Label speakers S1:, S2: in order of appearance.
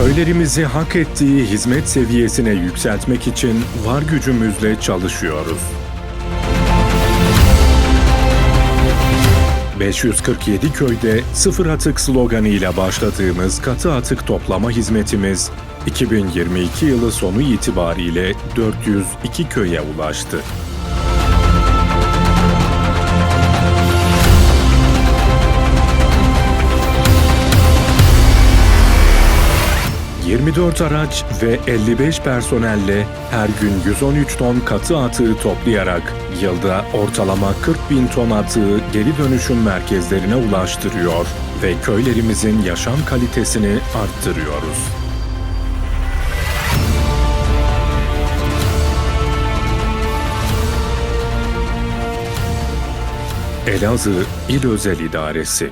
S1: Köylerimizi hak ettiği hizmet seviyesine yükseltmek için var gücümüzle çalışıyoruz. 547 köyde sıfır atık sloganıyla başladığımız katı atık toplama hizmetimiz 2022 yılı sonu itibariyle 402 köye ulaştı. ...24 araç ve 55 personelle her gün 113 ton katı atığı toplayarak yılda ortalama 40 bin ton atığı geri dönüşüm merkezlerine ulaştırıyor ve köylerimizin yaşam kalitesini arttırıyoruz. Elazığ İl Özel İdaresi